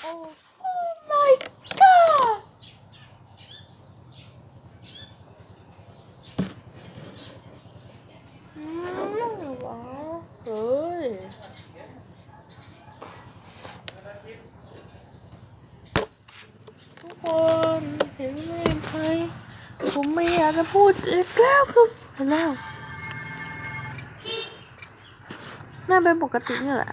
โอ้ my god อืมว้าวเฮ้ยทุกคนเห็นไหมใครผมไม่อยากจะพูดอีกแล้วคือเห็นแล้วน่าเป็นปกตินี่แหละ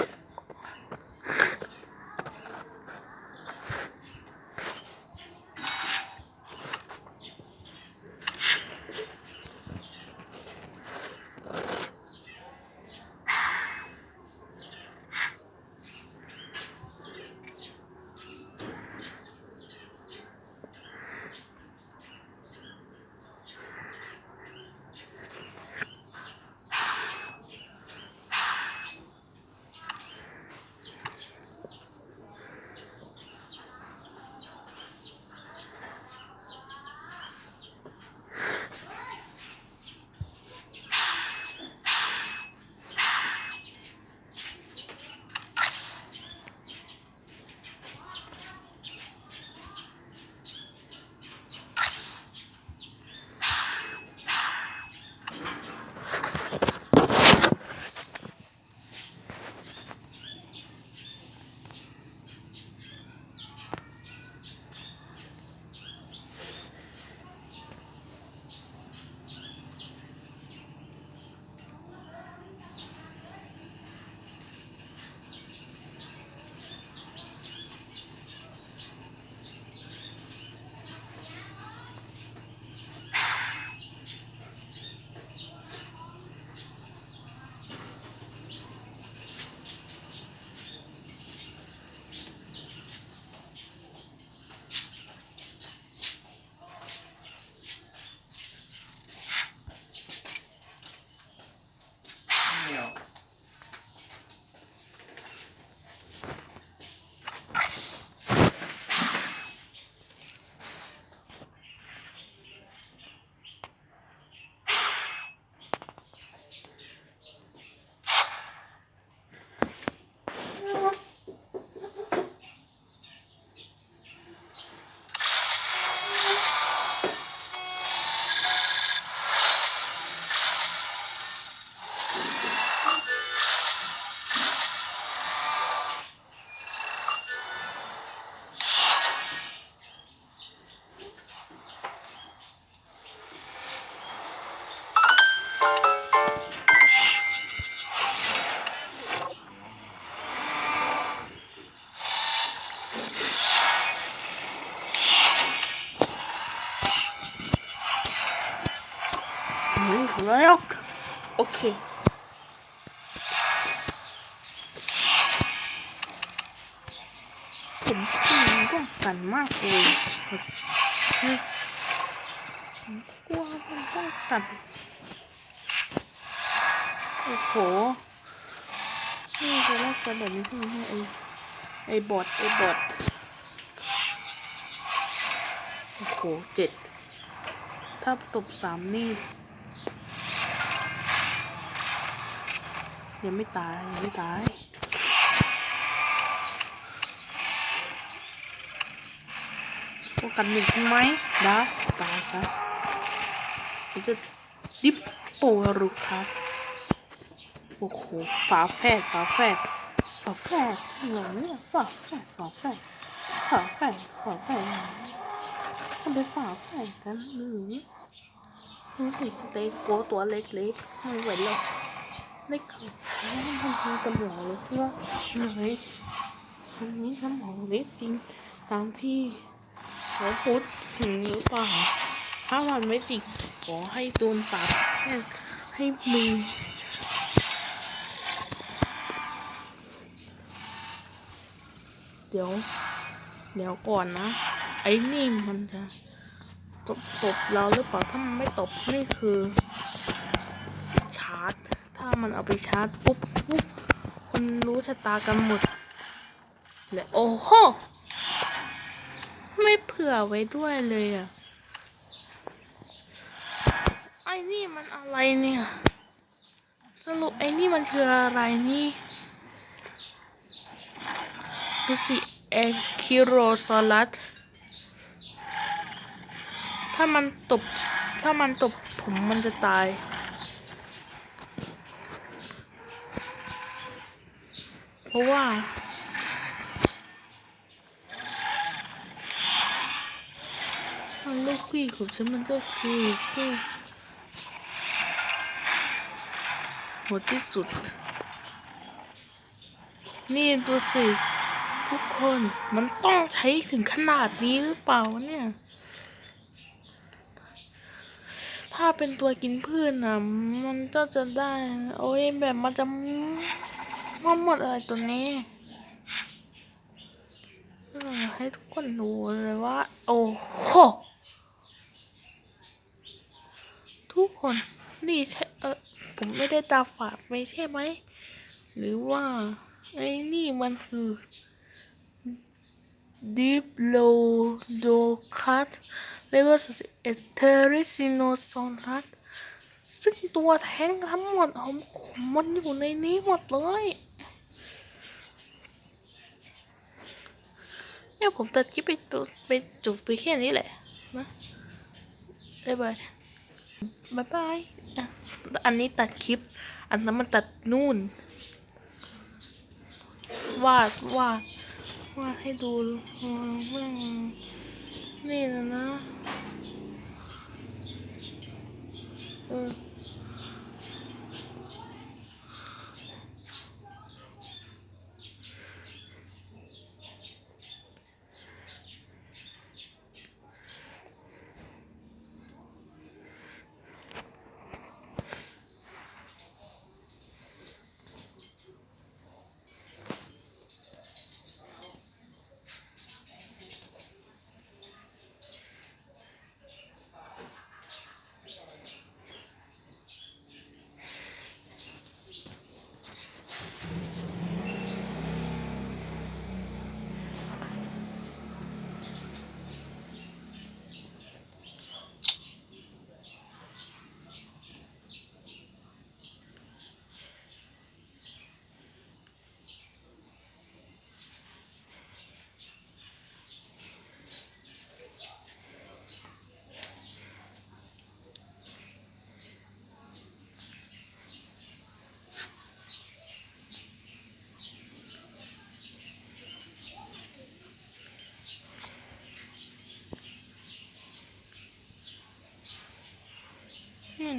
อเค ผมชิงก็กันมากเลยเฮ้ยผมกลัวมันต้องกันโอ้โหนี่จะแรกกันแบบนี้ใช่ไหมไอไอบอทไอบอทโอ้โหเจ็ดถ้าตบสามนี่ ยังไม่ตาย ยังไม่ตายก็กันหนึ่งใช่ไหมด้ตายซะมันจะดิปโปรุครับ โอ้โห ฝาแฝดฝาแฝดฝาแฝดเหรอเนี่ยฝาแฝดฝาแฝดฝาแฝดฝาแฝดทำไมฝาแฝดกันหรือดูสิสเต็กโกตัวเล็กๆไม่ไหวหรอก เล็กเขามันทำสมองเลยว่าเฮ้ยอันนี้สมองเล็กจริงตามที่เขาพูดถึงหรือเปล่า ถ้ามันไม่จริงขอให้โดนตัดให้ให้มือเดี๋ยว เดี๋ยวก่อนนะ ไอ้นี่มันจะตบตบเราหรือเปล่า ถ้ามันไม่ตบนี่คือ ชาร์จ ถ้ามันเอาไปชาร์จปุ๊บปุ๊บคนรู้ชะตากันหมดเลยโอ้โห ไม่เผื่อไว้ด้วยเลยอะ ไอ้นี่มันอะไรเนี่ย สรุปไอ้นี่มันคืออะไรนี่ดูสิเอคิโรซอลัสถ้ามันตบ ถ้ามันตบผมมันจะตาย เพราะว่ามันลูกพี่ของฉันมันก็คือผู้โหดที่สุด นี่ดูสิทุกคนมันต้องใช้ถึงขนาดนี้หรือเปล่าเนี่ย ถ้าเป็นตัวกินพืชนะมันก็จะได้ โอ้ยแบบมันจะ มาหมดอะไรตัวนี้ให้ทุกคนดูเลยว่า โอ้โห ทุกคนนี่ใช่เออผมไม่ได้ตาฝาดไม่ใช่ไหม หรือว่า ไอ้นี่มันคือ Deep Low d o c u t Level 1 t e r r i s i n o s o n a s ซึ่งตัวแท้งทั้งหมดของผมมันอยู่ในนี้หมดเลย เนี่ยผมตัดคลิปไปตัวไปจุดไปแค่นี้แหละนะบ๊ายบายบายบายอะอันนี้ตัดคลิป อันนั้นมันตัดนู่น วาดวาดวาดให้ดูเออแม่งนี่นะนะเออ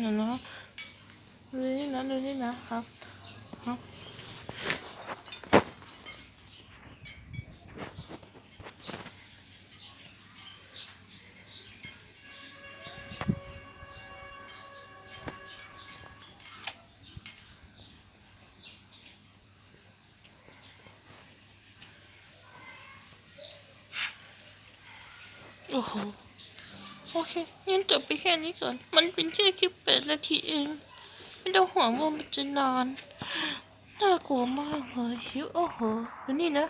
นี่นะเนาะดูนี่นะดูนี่นะครับครับโอ้โห โอเคงั้นจบไปแค่นี้ก่อน มันเป็นแค่คลิปแปดนาทีเอง ไม่ต้องห่วงว่ามันจะนาน น่ากลัวมากเลยชิวโอ้โหดูนี่นะ